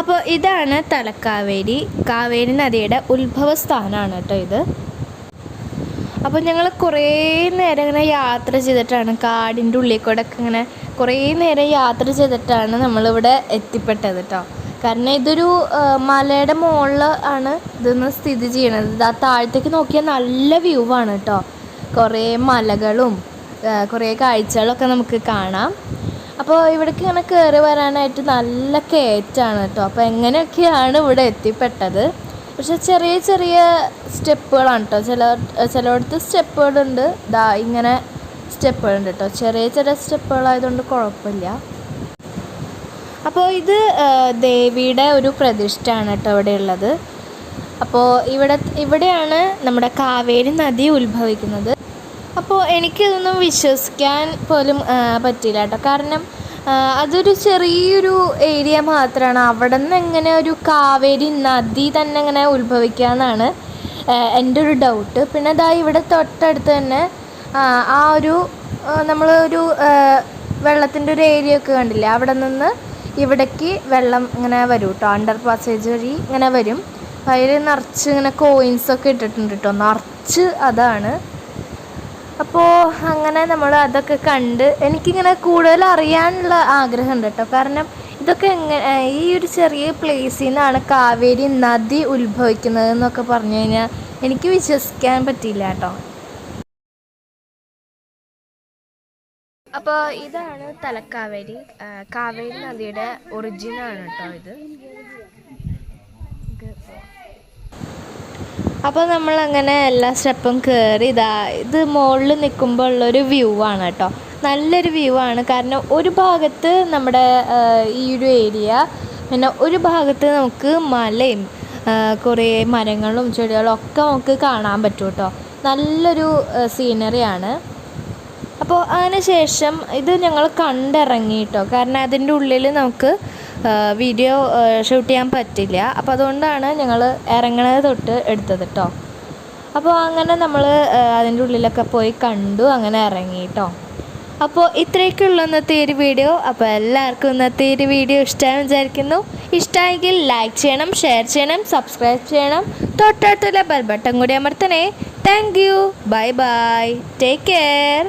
അപ്പോൾ ഇതാണ് തലക്കാവേരി. കാവേരി നദിയുടെ ഉത്ഭവ സ്ഥാനമാണ് കേട്ടോ ഇത്. അപ്പോൾ ഞങ്ങൾ കുറേ നേരം ഇങ്ങനെ യാത്ര ചെയ്തിട്ടാണ് കാടിന്റെ ഉള്ളിൽ കൂടെ ഒക്കെ ഇങ്ങനെ കുറേ നേരം യാത്ര ചെയ്തിട്ടാണ് നമ്മളിവിടെ എത്തിപ്പെട്ടത് കേട്ടോ. കാരണം ഇതൊരു മലയുടെ മുകളിൽ ആണ് ഇതൊന്ന് സ്ഥിതി ചെയ്യണത്. ആ താഴത്തേക്ക് നോക്കിയാൽ നല്ല വ്യൂ ആണ് കേട്ടോ. കുറേ മലകളും കുറേ കാഴ്ചകളൊക്കെ നമുക്ക് കാണാം. അപ്പോൾ ഇവിടേക്ക് ഇങ്ങനെ കയറി വരാനായിട്ട് നല്ല കയറ്റാണ് കേട്ടോ അപ്പോൾ എങ്ങനെയൊക്കെയാണ് ഇവിടെ എത്തിപ്പെട്ടത്? പക്ഷെ ചെറിയ ചെറിയ സ്റ്റെപ്പുകളാണ് കേട്ടോ ചില ചിലയിടത്ത് സ്റ്റെപ്പുകളുണ്ട്. ദാ ഇങ്ങനെ സ്റ്റെപ്പുകളുണ്ട് കേട്ടോ ചെറിയ ചെറിയ സ്റ്റെപ്പുകളായതുകൊണ്ട് കുഴപ്പമില്ല. അപ്പോൾ ഇത് ദേവിയുടെ ഒരു പ്രതിഷ്ഠയാണ് കേട്ടോ ഇവിടെ ഉള്ളത്. അപ്പോൾ ഇവിടെ ഇവിടെയാണ് നമ്മുടെ കാവേരി നദി ഉത്ഭവിക്കുന്നത്. അപ്പോൾ എനിക്കിതൊന്നും വിശ്വസിക്കാൻ പോലും പറ്റില്ല കേട്ടോ കാരണം അതൊരു ചെറിയൊരു ഏരിയ മാത്രമാണ് അവിടെ നിന്ന് എങ്ങനെ ഒരു കാവേരി നദി തന്നെ ഇങ്ങനെ ഉത്ഭവിക്കുക എന്നാണ് എന്റെ ഒരു ഡൗട്ട്. പിന്നെ ഇതാ ഇവിടെ തൊട്ടടുത്ത് തന്നെ ആ, ആ ഒരു നമ്മൾ ഒരു വെള്ളത്തിന്റെ ഒരു ഏരിയ ഒക്കെ കണ്ടില്ലേ? അവിടെ നിന്ന് ഇവിടേക്ക് വെള്ളം ഇങ്ങനെ വരും കേട്ടോ അണ്ടർ പാസേജ് വഴി ഇങ്ങനെ വരും. അതിൽ നിറച്ച് ഇങ്ങനെ കോയിൻസൊക്കെ ഇട്ടിട്ടുണ്ട് കേട്ടോ നിറച്ച് അതാണ്. അപ്പോൾ അങ്ങനെ നമ്മൾ അതൊക്കെ കണ്ട് എനിക്കിങ്ങനെ കൂടുതൽ അറിയാനുള്ള ആഗ്രഹമുണ്ട് കേട്ടോ കാരണം ഇതൊക്കെ എങ്ങനെ ഈ ഒരു ചെറിയ പ്ലേസിൽ നിന്നാണ് കാവേരി നദി ഉത്ഭവിക്കുന്നത് എന്നൊക്കെ പറഞ്ഞു കഴിഞ്ഞാൽ എനിക്ക് വിശ്വസിക്കാൻ പറ്റിയില്ല കേട്ടോ അപ്പോൾ ഇതാണ് തലക്കാവേരി. കാവേരി നദിയുടെ ഒറിജിനാണ് കേട്ടോ ഇത്. അപ്പോൾ നമ്മൾ അങ്ങനെ എല്ലാ സ്റ്റെപ്പും കയറി ഇതാ ഇത് മുകളിൽ നിൽക്കുമ്പോൾ ഉള്ളൊരു വ്യൂ ആണ് കേട്ടോ നല്ലൊരു വ്യൂ ആണ്. കാരണം ഒരു ഭാഗത്ത് നമ്മുടെ ഈ ഒരു ഏരിയ പിന്നെ ഒരു ഭാഗത്ത് നമുക്ക് മലയും കുറേ മരങ്ങളും ചെടികളും ഒക്കെ നമുക്ക് കാണാൻ പറ്റും കേട്ടോ നല്ലൊരു സീനറിയാണ് അപ്പോൾ അതിന് ശേഷം ഇത് ഞങ്ങൾ കണ്ടിറങ്ങി കേട്ടോ കാരണം അതിന്റെ ഉള്ളിൽ നമുക്ക് വീഡിയോ ഷൂട്ട് ചെയ്യാൻ പറ്റില്ല. അപ്പോൾ അതുകൊണ്ടാണ് ഞങ്ങൾ ഇറങ്ങണത് തൊട്ട് എടുത്തത് കേട്ടോ അപ്പോൾ അങ്ങനെ നമ്മൾ അതിന്റെ ഉള്ളിലൊക്കെ പോയി കണ്ടു അങ്ങനെ ഇറങ്ങി കേട്ടോ അപ്പോൾ ഇത്രയൊക്കെ ഉള്ളൂ ഇന്നത്തെ ഒരു വീഡിയോ അപ്പോൾ എല്ലാവർക്കും ഇന്നത്തെ ഒരു വീഡിയോ ഇഷ്ടമായി വിചാരിക്കുന്നു. ഇഷ്ടമായെങ്കിൽ ലൈക്ക് ചെയ്യണം ഷെയർ ചെയ്യണം സബ്സ്ക്രൈബ് ചെയ്യണം. തൊട്ടടുത്തുള്ള ബെൽബട്ടൺ കൂടി അമർത്തണേ. Thank you bye bye take care